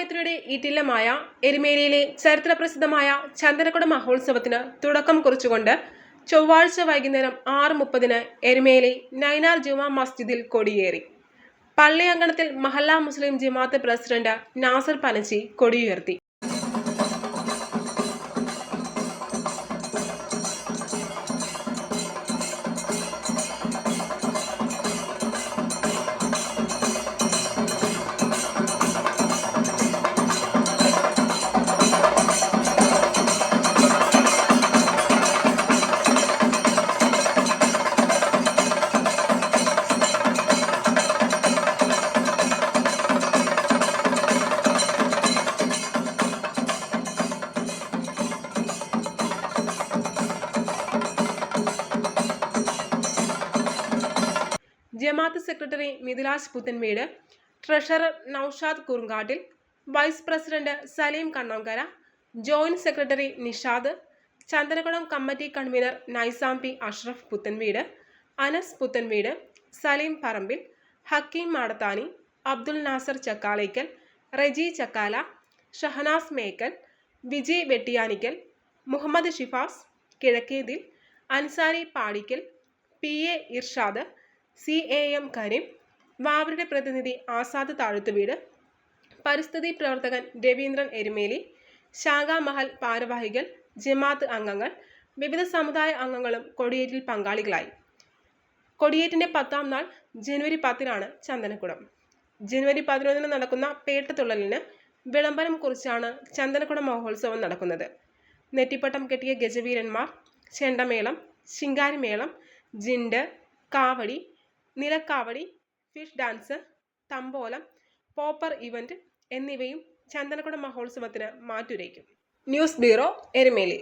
മതമൈത്രിയുടെ ഈറ്റില്ലമായ എരുമേലിയിലെ ചരിത്രപ്രസിദ്ധമായ ചന്ദനക്കുട മഹോത്സവത്തിന് തുടക്കം കുറിച്ചുകൊണ്ട് ചൊവ്വാഴ്ച വൈകുന്നേരം ആറ് മുപ്പതിന് എരുമേലി നൈനാർ ജുമാ മസ്ജിദിൽ കൊടിയേറി. പള്ളിയങ്കണത്തിൽ മഹല്ല മുസ്ലിം ജമാഅത്ത് പ്രസിഡന്റ് നാസർ പനച്ചി കൊടിയുയർത്തി. ജമാഅത്ത് secretary Mithilaj Puthenmedu treasurer Noushad Kurunkattil vice president Saleem Kannonkara joint secretary Nishad Chandanakulam committee convener Naizam P Ashraf Puthenveedu Anas Puthenveedu Saleem Parambil Hakeem Madathani Abdul Nasar Chakkalakkal Reji Chakkala Shahnas Mekkal Vijay Vettiyanikkal Muhammad Shifas Kizhakkethil Ansari Padikkal P A Irshad C A M Kareem വാവരുടെ പ്രതിനിധി ആസാദ് താഴുത്തുവീട് പരിസ്ഥിതി പ്രവർത്തകൻ രവീന്ദ്രൻ എരുമേലി ശാഖാമഹൽ ഭാരവാഹികൾ ജമാഅത്ത് അംഗങ്ങൾ വിവിധ സമുദായ അംഗങ്ങളും കൊടിയേറ്റിൽ പങ്കാളികളായി. കൊടിയേറ്റിന്റെ പത്താം നാൾ ജനുവരി പത്തിനാണ് ചന്ദനക്കുടം. ജനുവരി പതിനൊന്നിന് നടക്കുന്ന പേട്ടത്തുള്ളലിന് വിളംബരം കുറിച്ചാണ് ചന്ദനക്കുടം മഹോത്സവം നടക്കുന്നത്. നെറ്റിപ്പട്ടം കെട്ടിയ ഗജവീരന്മാർ ചെണ്ടമേളം ശിങ്കാരിമേളം ജിണ്ട് കാവടി നിലക്കാവടി ഫിഷ് ഡാൻസ് തമ്പോലം പോപ്പർ ഇവന്റ് എന്നിവയും ചന്ദനക്കുട മഹോത്സവത്തിന് മാറ്റുരയ്ക്കും. News bureau Erumeli.